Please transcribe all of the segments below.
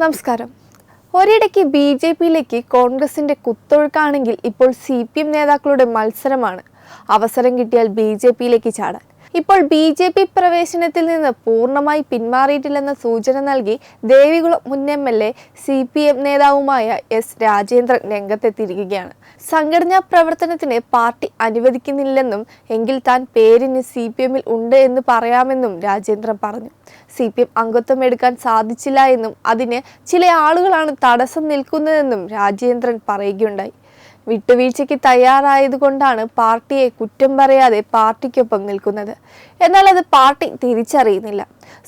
നമസ്കാരം. ഒരിടയ്ക്ക് B J പിയിലേക്ക് കോൺഗ്രസിന്റെ കുത്തൊഴുക്കാണെങ്കിൽ ഇപ്പോൾ സി പി എം നേതാക്കളുടെ മത്സരമാണ്. അവസരം കിട്ടിയാൽ ബി ജെ പിയിലേക്ക് ചാടാൻ. ഇപ്പോൾ ബി ജെ പി പ്രവേശനത്തിൽ നിന്ന് പൂർണമായി പിന്മാറിയിട്ടില്ലെന്ന സൂചന നൽകി ദേവികുളം മുൻ M L A C P M നേതാവുമായ എസ് രാജേന്ദ്രൻ രംഗത്തെത്തിയിരിക്കുകയാണ്. സംഘടനാ പ്രവർത്തനത്തിന് പാർട്ടി അനുവദിക്കുന്നില്ലെന്നും എങ്കിൽ താൻ പേരിന് സി പി എമ്മിൽ ഉണ്ട് എന്ന് പറയാമെന്നും രാജേന്ദ്രൻ പറഞ്ഞു. സി പി എം അംഗത്വം എടുക്കാൻ സാധിച്ചില്ല എന്നും അതിന് ചില ആളുകളാണ് തടസ്സം നിൽക്കുന്നതെന്നും രാജേന്ദ്രൻ പറയുകയുണ്ടായി. വിട്ടുവീഴ്ചയ്ക്ക് തയ്യാറായതുകൊണ്ടാണ് പാർട്ടിയെ കുറ്റം പറയാതെ പാർട്ടിക്കൊപ്പം നിൽക്കുന്നത്. എന്നാൽ അത് പാർട്ടി തിരിച്ചറിയുന്നില്ല.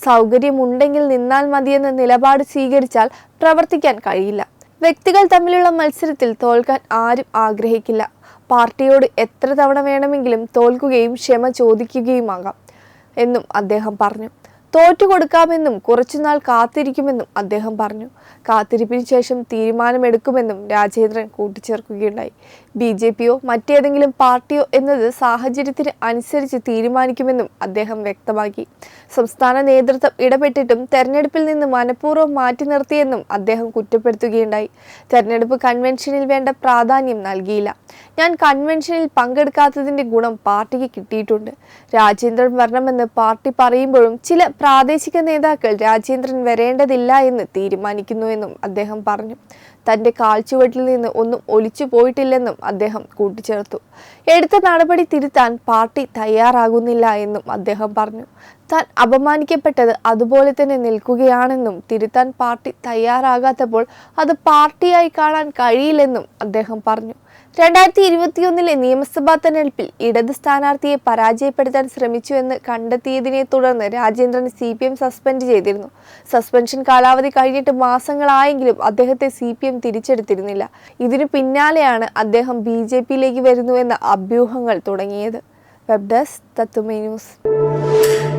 സൗകര്യമുണ്ടെങ്കിൽ നിന്നാൽ മതിയെന്ന നിലപാട് സ്വീകരിച്ചാൽ പ്രവർത്തിക്കാൻ കഴിയില്ല. വ്യക്തികൾ തമ്മിലുള്ള മത്സരത്തിൽ തോൽക്കാൻ ആരും ആഗ്രഹിക്കില്ല. പാർട്ടിയോട് എത്ര തവണ വേണമെങ്കിലും തോൽക്കുകയും ക്ഷമ ചോദിക്കുകയുമാകാം എന്നും അദ്ദേഹം പറഞ്ഞു. തോറ്റു കൊടുക്കാമെന്നും കുറച്ചുനാൾ കാത്തിരിക്കുമെന്നും അദ്ദേഹം പറഞ്ഞു. കാത്തിരിപ്പിന് ശേഷം തീരുമാനമെടുക്കുമെന്നും രാജേന്ദ്രൻ കൂട്ടിച്ചേർക്കുകയുണ്ടായി. ബി ജെ പിയോ മറ്റേതെങ്കിലും പാർട്ടിയോ എന്നത് സാഹചര്യത്തിന് അനുസരിച്ച് തീരുമാനിക്കുമെന്നും അദ്ദേഹം വ്യക്തമാക്കി. സംസ്ഥാന നേതൃത്വം ഇടപെട്ടിട്ടും തെരഞ്ഞെടുപ്പിൽ നിന്ന് മനഃപൂർവം മാറ്റി നിർത്തിയെന്നും അദ്ദേഹം കുറ്റപ്പെടുത്തുകയുണ്ടായി. തെരഞ്ഞെടുപ്പ് കൺവെൻഷനിൽ വേണ്ട പ്രാധാന്യം നൽകിയില്ല. ഞാൻ കൺവെൻഷനിൽ പങ്കെടുക്കാത്തതിന്റെ ഗുണം പാർട്ടിക്ക് കിട്ടിയിട്ടുണ്ട്. രാജേന്ദ്രൻ വരണമെന്ന് പാർട്ടി പറയുമ്പോഴും ചില പ്രാദേശിക നേതാക്കൾ രാജേന്ദ്രൻ വരേണ്ടതില്ല എന്ന് തീരുമാനിക്കുന്നുവെന്നും അദ്ദേഹം പറഞ്ഞു. തന്റെ കാൽച്ചുവട്ടിൽ നിന്ന് ഒന്നും ഒലിച്ചു പോയിട്ടില്ലെന്നും അദ്ദേഹം കൂട്ടിച്ചേർത്തു. എടുത്ത നടപടി തിരുത്താൻ പാർട്ടി തയ്യാറാകുന്നില്ല എന്നും അദ്ദേഹം പറഞ്ഞു. താൻ അപമാനിക്കപ്പെട്ടത് അതുപോലെ തന്നെ നിൽക്കുകയാണെന്നും തിരുത്താൻ പാർട്ടി തയ്യാറാകാത്തപ്പോൾ അത് പാർട്ടിയായി കാണാൻ കഴിയില്ലെന്നും അദ്ദേഹം പറഞ്ഞു. രണ്ടായിരത്തി ഇരുപത്തിയൊന്നിലെ നിയമസഭാ തെരഞ്ഞെടുപ്പിൽ ഇടത് സ്ഥാനാർത്ഥിയെ പരാജയപ്പെടുത്താൻ ശ്രമിച്ചുവെന്ന് കണ്ടെത്തിയതിനെ തുടർന്ന് Rajendran C P M suspend ചെയ്തിരുന്നു. സസ്പെൻഷൻ കാലാവധി കഴിഞ്ഞിട്ട് മാസങ്ങളായെങ്കിലും അദ്ദേഹത്തെ സി പി എം തിരിച്ചെടുത്തിരുന്നില്ല. ഇതിനു പിന്നാലെയാണ് അദ്ദേഹം ബി ജെ പിയിലേക്ക് വരുന്നുവെന്ന അഭ്യൂഹങ്ങൾ തുടങ്ങിയത്. വെബ് ഡെസ്ക് തത്തുമേ ന്യൂസ്.